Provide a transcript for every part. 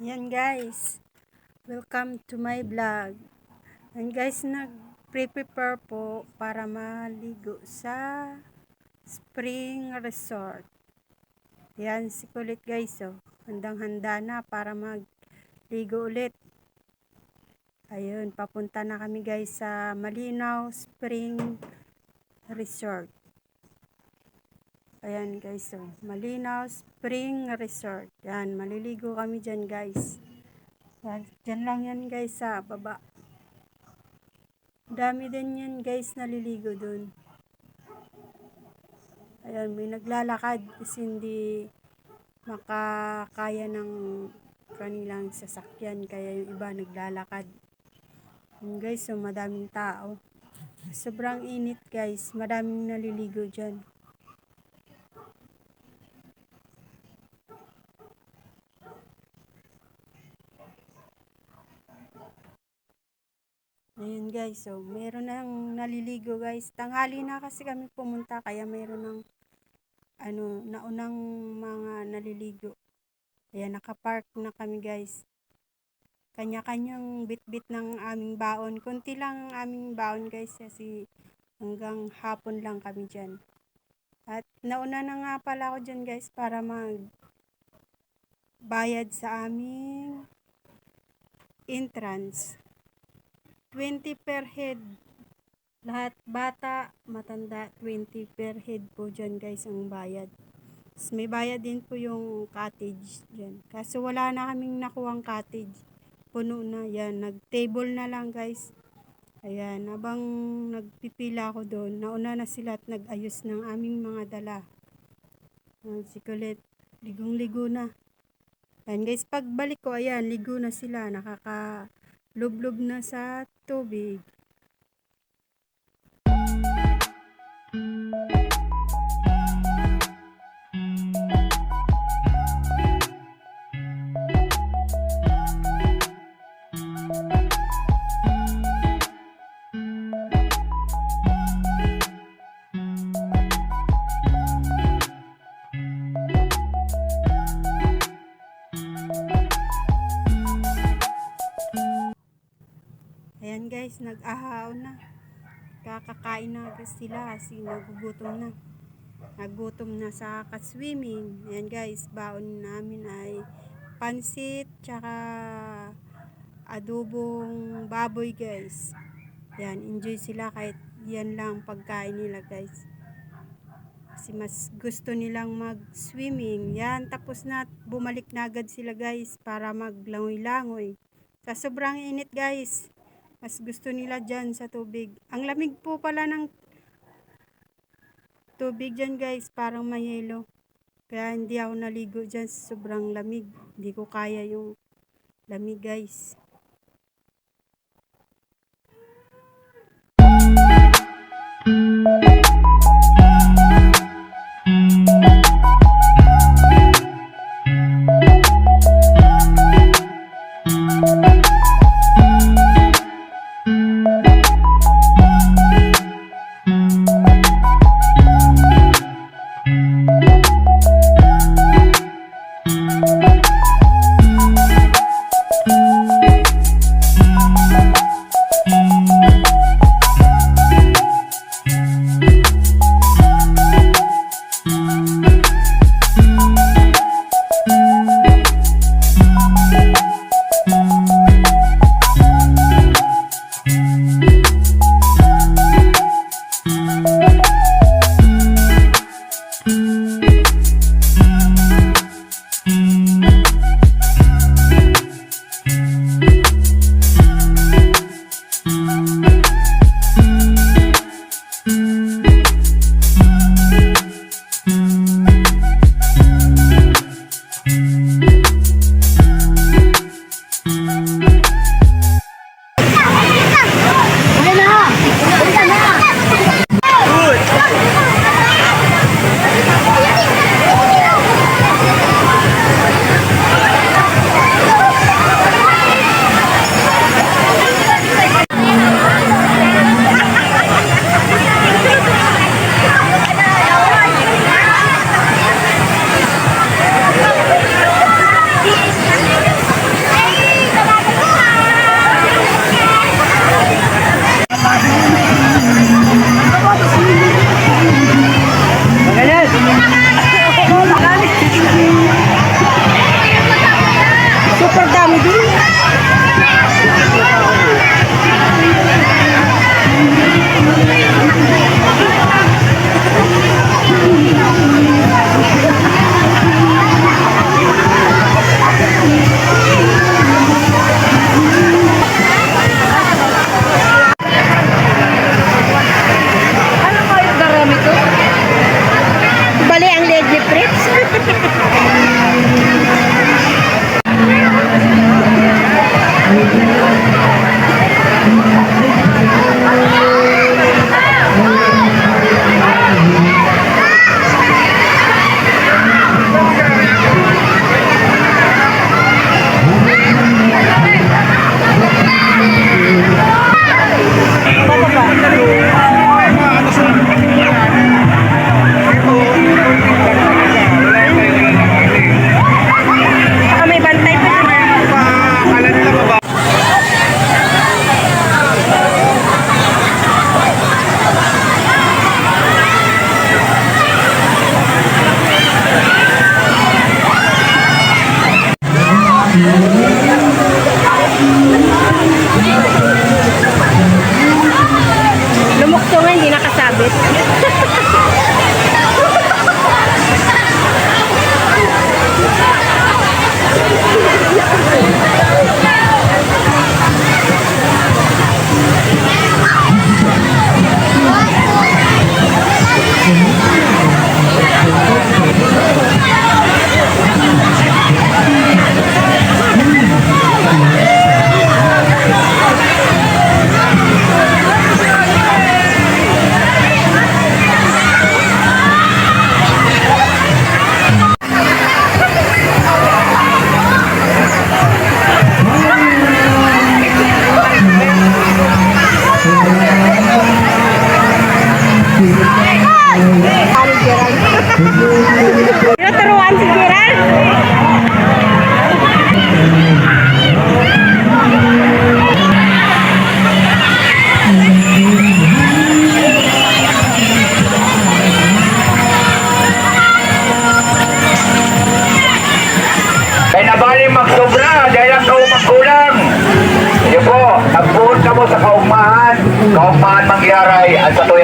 Yan guys, welcome to my vlog. And guys, nag-prepare po para maligo sa spring resort. Yan, si kulit guys oh. Handang-handa na para magligo ulit. Ayun, papunta na kami guys sa Malinaw Spring Resort. Ayan guys, oh. Malinaw Spring Resort. Yan, maliligo kami dyan guys. Yan, dyan lang yan guys sa baba. Dami din yan guys naliligo dun. Ayan, may naglalakad kasi hindi makakaya ng kanilang sasakyan kaya yung iba naglalakad. Yan guys, so madaming tao. Sobrang init guys, madaming naliligo dyan. Ayun guys, so meron nang naliligo guys. Tanghali na kasi kami pumunta kaya meron ng ano, naunang mga naliligo. Ayan, nakapark na kami guys. Kanya-kanyang bit-bit ng aming baon. Kunti lang ang aming baon guys kasi hanggang hapon lang kami dyan. At nauna na nga pala ako dyan guys para mag bayad sa aming entrance. 20 per head. Lahat bata, matanda, 20 per head po dyan guys ang bayad. Tapos may bayad din po yung cottage dyan. Kaso wala na kaming nakuwang cottage. Puno na yan. Nag-table na lang guys. Ayan, habang nagpipila ako doon, nauna na sila at nag-ayos ng aming mga dala. Ayan, si Colette, ligong-ligo na. Ayan guys, pagbalik ko, ayan, ligo na sila. Nakaka lublob na sa tubig. Ayan guys, nag-ahaw na. Kakakain na agad sila kasi nagugutom na. Nagutom na sa ka-swimming. Ayan guys, baon namin ay pansit tsaka adobong baboy guys. Ayan, enjoy sila kahit yan lang pagkain nila guys. Kasi mas gusto nilang mag-swimming. Yan, tapos na bumalik na agad sila guys para maglangoy-langoy. Sa sobrang init guys, mas gusto nila dyan sa tubig. Ang lamig po pala ng tubig dyan guys. Parang mayelo. Kaya hindi ako naligo dyan. Sobrang lamig. Hindi ko kaya yung lamig guys. Tinuturuan si Gerald?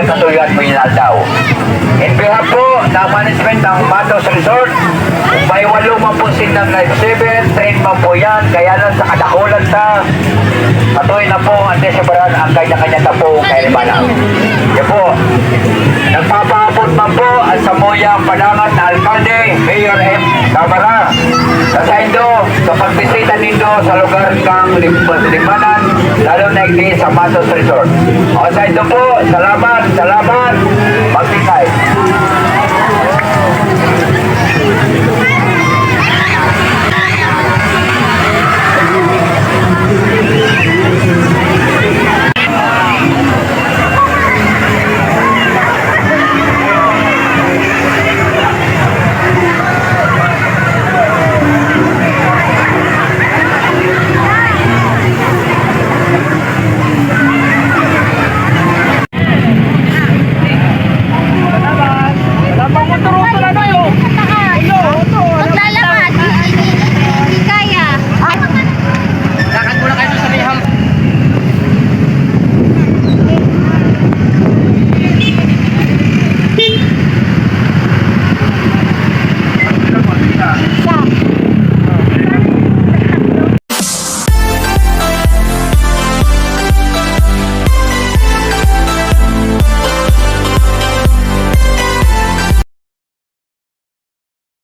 At katuyan-katuyan mo daw. In behalf po ng management ng Matos Resort, may walong mampusin ng night 7, train pa po yan, kaya lang sa kadakulan sa Patuloy na po ang desibran ang kanya-kanya na po kay Rimana. Yan po. Nagpapahapon man po ang Samoya Palangat na Alcalde, Mayor M. Tamara. Sa Saindo, sa pagbisita nito sa lugar kang Limanan, lalo na hindi sa Matos Resort. O Saindo po, salamat, salamat, magbisay.